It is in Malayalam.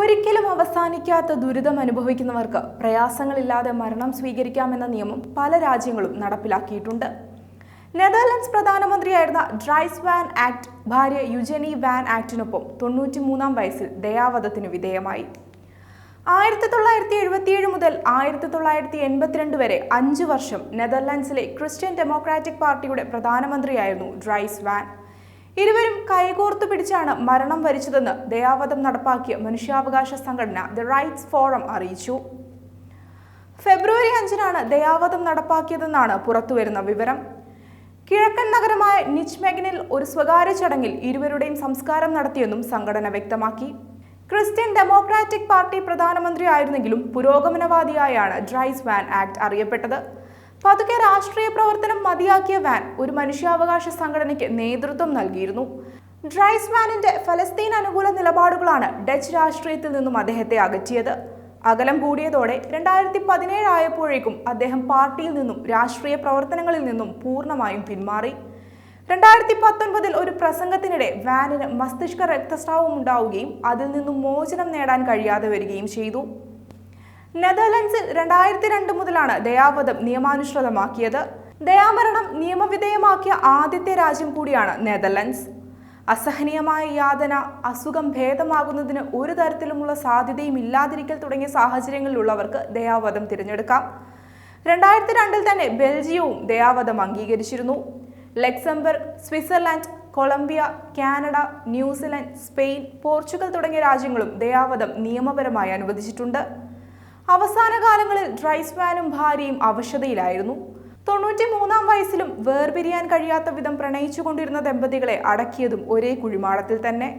ഒരിക്കലും അവസാനിക്കാത്ത ദുരിതം അനുഭവിക്കുന്നവർക്ക് പ്രയാസങ്ങളില്ലാതെ മരണം സ്വീകരിക്കാമെന്ന നിയമം പല രാജ്യങ്ങളും നടപ്പിലാക്കിയിട്ടുണ്ട്. നെതർലൻഡ്സ് പ്രധാനമന്ത്രിയായിരുന്ന ഡ്രൈസ് വാൻ ആക്ട് ഭാര്യ യുജനി വാൻ ആക്ടിനൊപ്പം തൊണ്ണൂറ്റിമൂന്നാം വയസ്സിൽ ദയാവധത്തിന് വിധേയമായി. ആയിരത്തി തൊള്ളായിരത്തി എഴുപത്തിയേഴ് മുതൽ ആയിരത്തി തൊള്ളായിരത്തി എൺപത്തിരണ്ട് വരെ അഞ്ച് വർഷം നെതർലാൻഡ്സിലെ ക്രിസ്ത്യൻ ഡെമോക്രാറ്റിക് പാർട്ടിയുടെ പ്രധാനമന്ത്രിയായിരുന്നു ഡ്രൈസ് വാൻ. ഇരുവരും കൈകോർത്തു പിടിച്ചാണ് മരണം വരിച്ചതെന്ന് ദയാവധം നടപ്പാക്കിയ മനുഷ്യാവകാശ സംഘടന ദ റൈറ്റ്സ് ഫോറം അറിയിച്ചു. ഫെബ്രുവരി അഞ്ചിനാണ് ദയാവധം നടപ്പാക്കിയതെന്നാണ് പുറത്തുവരുന്ന വിവരം. കിഴക്കൻ നഗരമായ നിച്ച്മെഗനിൽ ഒരു സ്വകാര്യ ചടങ്ങിൽ ഇരുവരുടെയും സംസ്കാരം നടത്തിയെന്നും സംഘടന വ്യക്തമാക്കി. ക്രിസ്ത്യൻ ഡെമോക്രാറ്റിക് പാർട്ടി പ്രധാനമന്ത്രി ആയിരുന്നെങ്കിലും പുരോഗമനവാദിയായാണ് ഡ്രൈസ് വാൻ ആക്ട് അറിയപ്പെട്ടത്. പതുക്കെ രാഷ്ട്രീയ പ്രവർത്തനം മതിയാക്കിയ വാൻ ഒരു മനുഷ്യാവകാശ സംഘടനയ്ക്ക് നേതൃത്വം നൽകിയിരുന്നു. ഡ്രൈസ് വാനിന്റെ ഫലസ്തീൻ അനുകൂല നിലപാടുകളാണ് ഡച്ച് രാഷ്ട്രീയത്തിൽ നിന്നും അദ്ദേഹത്തെ അകറ്റിയത്. അകലം കൂടിയതോടെ രണ്ടായിരത്തി പതിനേഴ് ആയപ്പോഴേക്കും അദ്ദേഹം പാർട്ടിയിൽ നിന്നും രാഷ്ട്രീയ പ്രവർത്തനങ്ങളിൽ നിന്നും പൂർണമായും പിന്മാറി. രണ്ടായിരത്തി പത്തൊൻപതിൽ ഒരു പ്രസംഗത്തിനിടെ വാനിന് മസ്തിഷ്ക രക്തസ്രാവം ഉണ്ടാവുകയും അതിൽ നിന്നും മോചനം നേടാൻ കഴിയാതെ വരികയും ചെയ്തു. നെതർലൻഡ്സിൽ രണ്ടായിരത്തി രണ്ട് മുതലാണ് ദയാവധം നിയമാനുസൃതമാക്കിയത്. ദയാമരണം നിയമവിധേയമാക്കിയ ആദ്യത്തെ രാജ്യം കൂടിയാണ് നെതർലൻഡ്സ്. അസഹനീയമായ യാതന അസുഖം ഭേദമാകുന്നതിന് ഒരു തരത്തിലുമുള്ള സാധ്യതയും ഇല്ലാതിരിക്കൽ തുടങ്ങിയ സാഹചര്യങ്ങളിലുള്ളവർക്ക് ദയാവധം തിരഞ്ഞെടുക്കാം. രണ്ടായിരത്തി രണ്ടിൽ തന്നെ ബെൽജിയവും ദയാവധം അംഗീകരിച്ചിരുന്നു. Luxembourg Switzerland Colombia Canada New Zealand Spain Portugal തുടങ്ങിയ രാജ്യങ്ങളും ദയാവധം നിയമപരമായി അനുവദിച്ചിട്ടുണ്ട്. അവസാന കാലങ്ങളിൽ ഡ്രൈസ്വാനും ഭാര്യയും അവശതയിലായിരുന്നു. തൊണ്ണൂറ്റി മൂന്നാം വയസ്സിലും വേർപിരിയാൻ കഴിയാത്ത വിധം പ്രണയിച്ചുകൊണ്ടിരുന്ന ദമ്പതികളെ അടക്കിയതും ഒരേ കുഴിമാടത്തിൽ തന്നെ.